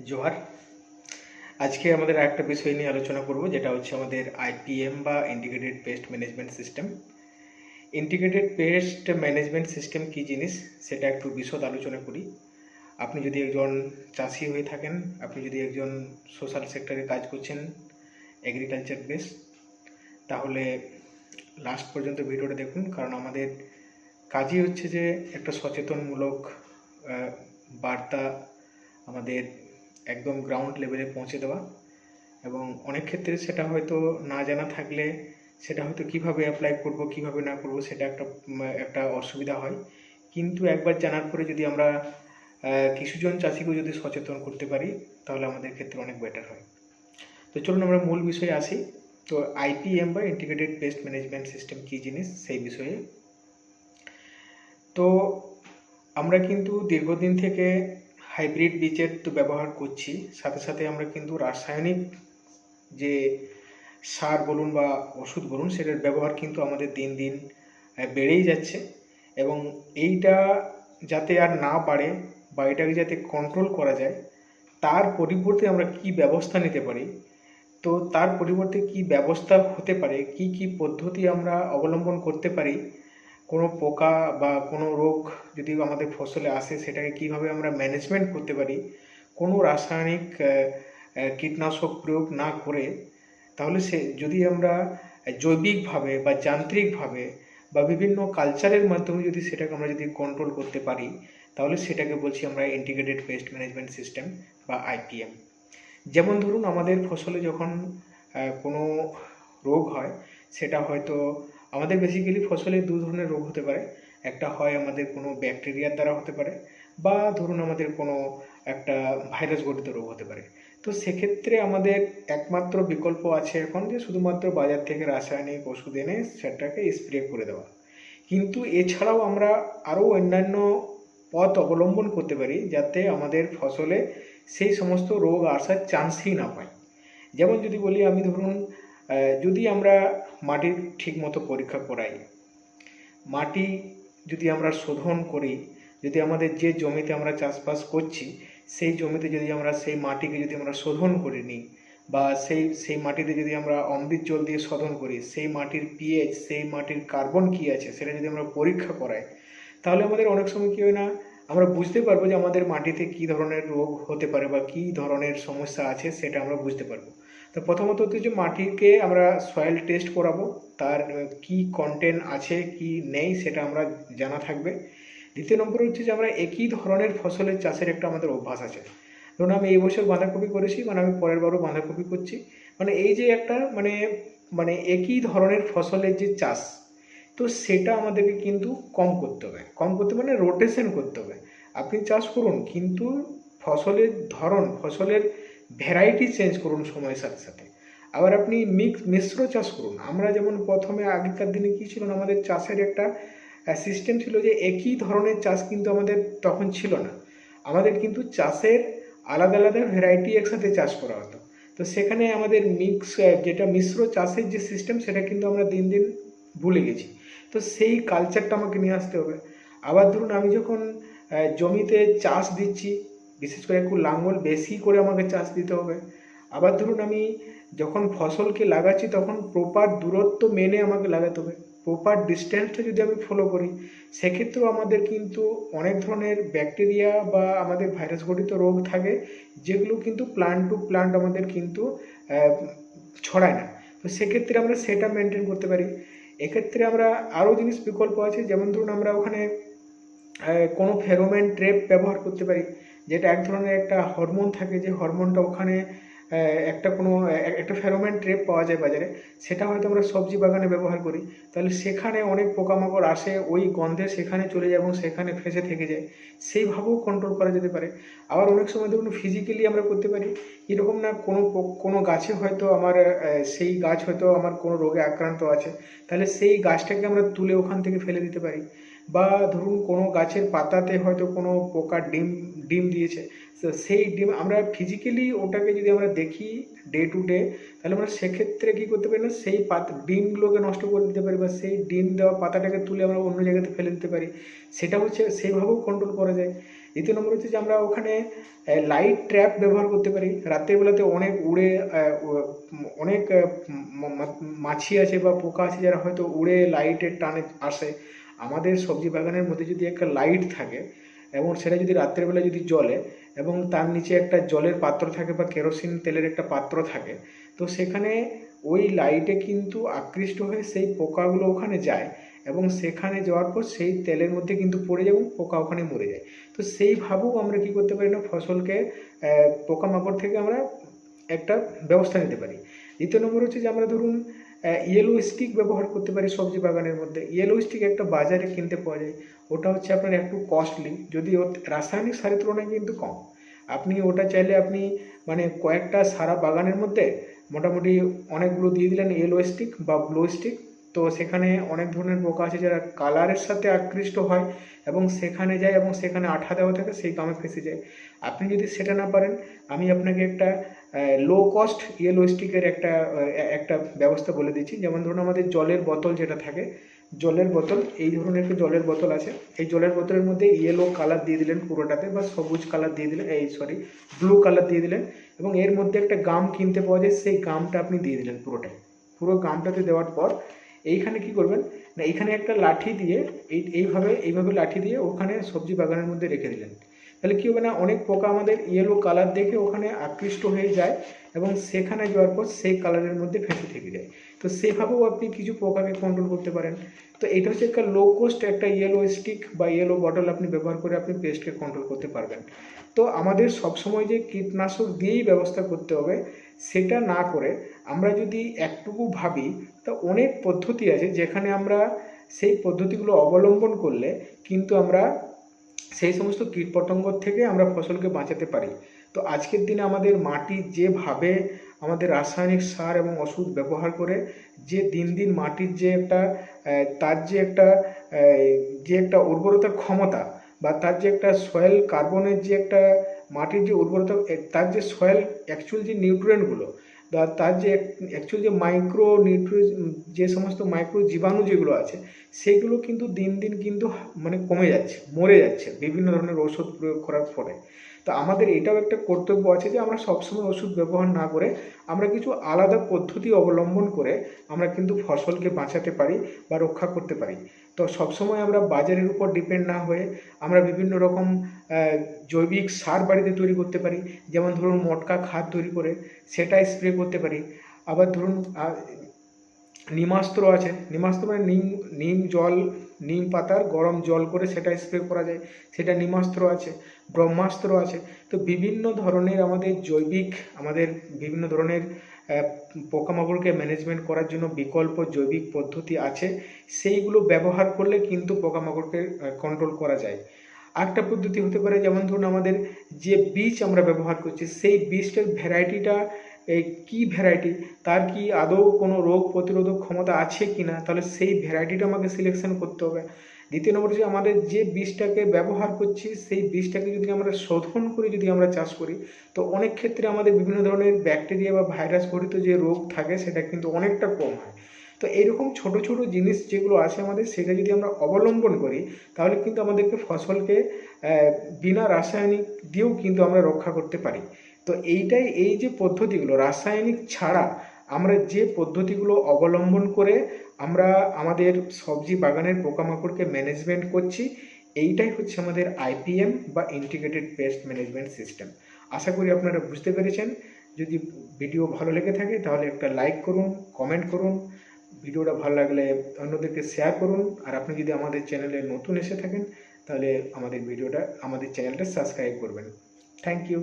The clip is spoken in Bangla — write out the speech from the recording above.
জোহার আজকে আমাদের একটা বিষয় নিয়ে আলোচনা করব, যেটা হচ্ছে আমাদের আইপিএম বা integrated pest management system integrated pest management system কী জিনিস, সেটা একটু বিশদ আলোচনা করি। আপনি যদি একজন চাষি হয়ে থাকেন, আপনি যদি একজন সোশ্যাল সেক্টরে কাজ করছেন এগ্রিকালচার বেস তাহলে লাস্ট পর্যন্ত ভিডিওটা দেখুন, কারণ আমাদের কাজই হচ্ছে যে একটা সচেতনমূলক বার্তা আমাদের একদম গ্রাউন্ড লেভেলে পৌঁছে দেওয়া। এবং অনেক ক্ষেত্রে সেটা হয়তো না জানা থাকলে সেটা হয়তো কীভাবে অ্যাপ্লাই করব, কীভাবে না করব, সেটা একটা একটা অসুবিধা হয়। কিন্তু একবার জানার পরে যদি আমরা কিছুজন চাষিকে যদি সচেতন করতে পারি, তাহলে আমাদের ক্ষেত্রে অনেক বেটার হয়। তো চলুন আমরা মূল বিষয়ে আসি। তো আইপিএম বা ইন্টিগ্রেটেড পেস্ট ম্যানেজমেন্ট সিস্টেম কী জিনিস? সেই বিষয়ে। তো আমরা কিন্তু দীর্ঘদিন থেকে হাইব্রিড বীজের তো ব্যবহার করছি। সাথে সাথে আমরা কিন্তু রাসায়নিক যে সার বলুন বা ওষুধ বলুন, সেটার ব্যবহার কিন্তু আমাদের দিন দিন বেড়েই যাচ্ছে। এবং এইটা যাতে আর না বাড়ে বা এটাকে যাতে কন্ট্রোল করা যায়, তার পরিবর্তে আমরা কি ব্যবস্থা নিতে পারি? তো তার পরিবর্তে কি ব্যবস্থা হতে পারে? কি কি পদ্ধতি আমরা অবলম্বন করতে পারি? কোনো পোকা বা কোনো রোগ যদি আমাদের ফসলে আসে, সেটাকে কীভাবে আমরা ম্যানেজমেন্ট করতে পারি, কোনো রাসায়নিক কীটনাশক প্রয়োগ না করে, তাহলে সে যদি আমরা জৈবিকভাবে বা যান্ত্রিকভাবে বা বিভিন্ন কালচারের মাধ্যমে যদি সেটাকে আমরা যদি কন্ট্রোল করতে পারি, তাহলে সেটাকে বলছি আমরা ইন্টিগ্রেটেড পেস্ট ম্যানেজমেন্ট সিস্টেম বা আইপিএম যেমন ধরুন আমাদের ফসলে যখন কোনো রোগ হয়, সেটা হয়তো আমাদের বেসিক্যালি ফসলে দু ধরনের রোগ হতে পারে। একটা হয় আমাদের কোনো ব্যাকটেরিয়ার দ্বারা হতে পারে বা ধরুন আমাদের কোনো একটা ভাইরাস গঠিত রোগ হতে পারে। তো সেক্ষেত্রে আমাদের একমাত্র বিকল্প আছে এখন যে শুধুমাত্র বাজার থেকে রাসায়নিক ওষুধ এনে সেটাকে স্প্রে করে দেওয়া। কিন্তু এছাড়াও আমরা আরও অন্যান্য পথ অবলম্বন করতে পারি যাতে আমাদের ফসলে সেই সমস্ত রোগ আসার চান্সই না পাই। যেমন যদি বলি আমি ধরুন যদি আমরা মাটির ঠিকমতো পরীক্ষা করাই, মাটি যদি আমরা শোধন করি, যদি আমাদের যে জমিতে আমরা চাষবাস করছি, সেই জমিতে যদি আমরা সেই মাটিকে যদি আমরা শোধন করে নিই বা সেই সেই মাটিতে যদি আমরা অমৃত জল দিয়ে শোধন করি, সেই মাটির পিএইচ সেই মাটির কার্বন কী আছে সেটা যদি আমরা পরীক্ষা করাই, তাহলে আমাদের অনেক সময় কী হয় না, আমরা বুঝতে পারব যে আমাদের মাটিতে কী ধরনের রোগ হতে পারে বা কী ধরনের সমস্যা আছে সেটা আমরা বুঝতে পারব। তো প্রথমত হচ্ছে যে মাটিকে আমরা সয়েল টেস্ট করাবো, তার কি কন্টেন্ট আছে, কি নেই সেটা আমরা জানা থাকবে। দ্বিতীয় নম্বর হচ্ছে যে আমরা একই ধরনের ফসলের চাষের একটা আমাদের অভ্যাস আছে। ধরুন আমি এই বছর বাঁধাকপি করেছি মানে আমি পরের বারও বাঁধাকপি করছি। মানে এই যে একটা মানে মানে একই ধরনের ফসলের যে চাষ, তো সেটা আমাদেরকে কিন্তু কম করতে হবে। কম করতে মানে রোটেশন করতে হবে। আপনি চাষ করুন, কিন্তু ফসলের ধরন, ফসলের ভ্যারাইটি চেঞ্জ করুন সময়ের সাথে সাথে। আবার আপনি মিক্স মিশ্র চাষ করুন। আমরা যেমন প্রথমে আগেকার দিনে কী ছিল না, আমাদের চাষের একটা সিস্টেম ছিল যে একই ধরনের চাষ কিন্তু আমাদের তখন ছিল না। আমাদের কিন্তু চাষের আলাদা আলাদা ভ্যারাইটি একসাথে চাষ করা হতো। তো সেখানে আমাদের মিক্স যেটা মিশ্র চাষের যে সিস্টেম সেটা কিন্তু আমরা দিন দিন ভুলে গেছি। তো সেই কালচারটা আমাকে নিয়ে আসতে হবে। আবার ধরুন আমি যখন জমিতে চাষ দিচ্ছি বিশেষ করে একটু লাঙ্গল বেশি করে আমাকে চাষ দিতে হবে। আবার ধরুন আমি যখন ফসলকে লাগাচ্ছি তখন প্রপার দূরত্ব মেনে আমাকে লাগাতে হবে। প্রপার ডিস্টেন্সটা যদি আমি ফলো করি, সেক্ষেত্রেও আমাদের কিন্তু অনেক ধরনের ব্যাকটেরিয়া বা আমাদের ভাইরাস ঘটিত রোগ থাকে, যেগুলো কিন্তু প্লান্ট টু প্লান্ট আমাদের কিন্তু ছড়ায় না। তো সেক্ষেত্রে আমরা সেটা মেনটেন করতে পারি। এক্ষেত্রে আমরা আরও জিনিস বিকল্প আছে, যেমন ধরুন আমরা ওখানে কোনো ফেরোমেন ট্রেপ ব্যবহার করতে পারি। যেটা এক ধরনের একটা হরমোন থাকে, যে হরমোনটা ওখানে একটা কোনো, একটা ফেরোমেন ট্রেপ পাওয়া যায় বাজারে, সেটা হয়তো আমরা সবজি বাগানে ব্যবহার করি। তাহলে সেখানে অনেক পোকামাকড় আসে, ওই গন্ধে সেখানে চলে যায় এবং সেখানে ফেসে থেকে যায়। সেইভাবেও কন্ট্রোল করা যেতে পারে। আবার অনেক সময় দেখুন ফিজিক্যালি আমরা করতে পারি। এরকম না, কোনো কোনো গাছে হয়তো আমার সেই গাছ হয়তো আমার কোনো রোগে আক্রান্ত আছে। তাহলে সেই গাছটাকে আমরা তুলে ওখান থেকে ফেলে দিতে পারি। বা ধরুন কোনো গাছের পাতাতে হয়তো কোনো পোকা ডিম ডিম দিয়েছে সেই ডিম আমরা ফিজিক্যালি ওটাকে যদি আমরা দেখি ডে টু ডে তাহলে আমরা সেক্ষেত্রে কী করতে পারি না, সেই পাতা, ডিমগুলোকে নষ্ট করে দিতে পারি বা সেই ডিম দেওয়া পাতাটাকে তুলে আমরা অন্য জায়গাতে ফেলে দিতে পারি। সেটা হচ্ছে সেইভাবেও কন্ট্রোল করা যায়। দ্বিতীয় নম্বর হচ্ছে যে আমরা ওখানে লাইট ট্র্যাপ ব্যবহার করতে পারি। রাত্রের বেলাতে অনেক উড়ে অনেক মাছি আছে বা পোকা আছে যারা হয়তো উড়ে লাইটের টানে আসে। আমাদের সবজি বাগানের মধ্যে যদি একটা লাইট থাকে, এবং সেটা যদি রাত্রের বেলা যদি জ্বলে, এবং তার নিচে একটা জলের পাত্র থাকে বা কেরোসিন তেলের একটা পাত্র থাকে, তো সেখানে ওই লাইটে কিন্তু আকৃষ্ট হয়ে সেই পোকাগুলো ওখানে যায়, এবং সেখানে যাওয়ার পর সেই তেলের মধ্যে কিন্তু পড়ে যায় এবং পোকা ওখানে মরে যায়। তো সেইভাবেও আমরা কি করতে পারি না, ফসলকে পোকামাকড় থেকে আমরা একটা ব্যবস্থা নিতে পারি। দ্বিতীয় নম্বর হচ্ছে যে আমরা ধরুন ইয়েলো স্টিক ব্যবহার করতে পারি সবজি বাগানের মধ্যে। ইয়েলো স্টিক একটা বাজারে কিনতে পাওয়া যায়। ওটা হচ্ছে আপনার একটু কস্টলি যদি রাসায়নিক সারের তুলনায় কিন্তু কম। আপনি ওটা চাইলে আপনি মানে কয়েকটা সারা বাগানের মধ্যে মোটামুটি অনেকগুলো দিয়ে দিলেন ইয়েলো স্টিক বা ব্লু স্টিক তো সেখানে অনেক ধরনের পোকা আছে যারা কালারের সাথে আকৃষ্ট হয় এবং সেখানে যায় এবং সেখানে আঠা দেওয়া থাকে, সেই কামে ফেসে যায়। আপনি যদি সেটা না পারেন, আমি আপনাকে একটা লো কস্ট ইয়েলো স্টিকের একটা একটা ব্যবস্থা বলে দিচ্ছি। যেমন ধরুন আমাদের জলের বোতল যেটা থাকে, জলের বোতল, এই ধরনের একটা জলের বোতল আছে। এই জলের বোতলের মধ্যে ইয়েলো কালার দিয়ে দিলেন পুরোটাতে বা সবুজ কালার দিয়ে দিলেন, এই সরি ব্লু কালার দিয়ে দিলেন এবং এর মধ্যে একটা গাম কিনতে পাওয়া যায়, সেই গামটা আপনি দিয়ে দিলেন পুরোটাই। পুরো গামটাতে দেওয়ার পর এইখানে কি করবেন, না, এইখানে একটা লাঠি দিয়ে এই, এইভাবে এইভাবে লাঠি দিয়ে ওখানে সবজি বাগানের মধ্যে রেখে দিলেন। তাহলে কি হবে না? অনেক পোকা আমাদের ইয়েলো কালার দেখে ওখানে আকৃষ্ট হয়ে যায় এবং সেখানে যাওয়ার পর সেই কালারের মধ্যে ফেঁসে থেকে যায়। তো সেভাবেও আপনি কিছু পোকাকে কন্ট্রোল করতে পারেন। তো এটা হচ্ছে একটা লো কোস্ট একটা ইয়েলো স্টিক বা ইয়েলো বটল আপনি ব্যবহার করে আপনি পেস্টকে কন্ট্রোল করতে পারবেন। তো আমাদের সবসময় যে কীটনাশক দিয়েই ব্যবস্থা করতে হবে, সেটা না করে আমরা যদি একটুকু ভাবি, তা অনেক পদ্ধতি আছে যেখানে আমরা সেই পদ্ধতিগুলো অবলম্বন করলে কিন্তু আমরা সেই সমস্ত কীটপতঙ্গ থেকে আমরা ফসলকে বাঁচাতে পারি। তো আজকের দিনে আমাদের মাটি যেভাবে আমাদের রাসায়নিক সার এবং ওষুধ ব্যবহার করে যে দিন দিন মাটির যে একটা তার যে একটা যে একটা উর্বরতার ক্ষমতা বা তার যে একটা সয়েল কার্বনের যে একটা, মাটির যে উর্বরতা তার যে সয়েল অ্যাকচুয়াল যে নিউট্রিয়েন্টগুলো তার যে অ্যাকচুয়াল যে মাইক্রো নিউট্রি যে সমস্ত মাইক্রো জীবাণু যেগুলো আছে, সেগুলো কিন্তু দিন দিন কিন্তু মানে কমে যাচ্ছে, মরে যাচ্ছে, বিভিন্ন ধরনের ওষুধ প্রয়োগ করার ফলে। তো আমাদের এটাও একটা কর্তব্য আছে যে আমরা সবসময় ওষুধ ব্যবহার না করে আমরা কিছু আলাদা পদ্ধতি অবলম্বন করে আমরা কিন্তু ফসলকে বাঁচাতে পারি বা রক্ষা করতে পারি। তো সবসময় আমরা বাজারের উপর ডিপেন্ড না হয়ে আমরা বিভিন্ন রকম জৈবিক সার বাড়িতে তৈরি করতে পারি। যেমন ধরুন মটকা খাদ তৈরি করে সেটা স্প্রে করতে পারি। আবার ধরুন নিমাস্ত্র আছে। নিমাস্ত্র মানে নিম নিম জল, নিম পাতার গরম জল করে সেটা স্প্রে করা যায়। সেটা নিমাস্ত্র আছে, ব্রহ্মাস্ত্র আছে। তো বিভিন্ন ধরনের আমাদের জৈবিক, আমাদের বিভিন্ন ধরনের পোকামাকড়কে ম্যানেজমেন্ট করার জন্য বিকল্প জৈবিক পদ্ধতি আছে। সেইগুলো ব্যবহার করলে কিন্তু পোকামাকড়কে কন্ট্রোল করা যায়। আরেকটা পদ্ধতি হতে পারে, যেমন ধরুন আমাদের যে বীজ আমরা ব্যবহার করছি, সেই বীজটার ভ্যারাইটিটা কী ভ্যারাইটি, তার কি আদৌ কোনো রোগ প্রতিরোধক ক্ষমতা আছে কি না তাহলে সেই ভ্যারাইটিটা আমাকে সিলেকশন করতে হবে। দ্বিতীয় নম্বর হচ্ছে আমাদের যে বীজটাকে ব্যবহার করছি, সেই বীজটাকে যদি আমরা শোধন করে যদি আমরা চাষ করি, তো অনেক ক্ষেত্রে আমাদের বিভিন্ন ধরনের ব্যাকটেরিয়া বা ভাইরাস ঘটিত যে রোগ থাকে, সেটা কিন্তু অনেকটা কম হয়। তো এইরকম ছোট ছোট জিনিস যেগুলো আছে আমাদের, সেটা যদি আমরা অবলম্বন করি, তাহলে কিন্তু আমাদেরকে ফসলকে বিনা রাসায়নিক দিয়েও কিন্তু আমরা রক্ষা করতে পারি। তো এইটাই, এই যে পদ্ধতিগুলো, রাসায়নিক ছাড়া আমরা যে পদ্ধতিগুলো অবলম্বন করে আমরা আমাদের সবজি বাগানের পোকামাকড়কে ম্যানেজমেন্ট করছি, এইটাই হচ্ছে আমাদের আইপিএম বা ইন্টিগ্রেটেড পেস্ট ম্যানেজমেন্ট সিস্টেম। আশা করি আপনারা বুঝতে পেরেছেন। যদি ভিডিও ভালো লেগে থাকে, তাহলে একটা লাইক করুন, কমেন্ট করুন ভিডিওটা ভালো লাগলে অন্যদেরকে শেয়ার করুন। আর আপনি যদি আমাদের চ্যানেলে নতুন এসে থাকেন, তাহলে আমাদের ভিডিওটা, আমাদের চ্যানেলটা সাবস্ক্রাইব করবেন। Thank you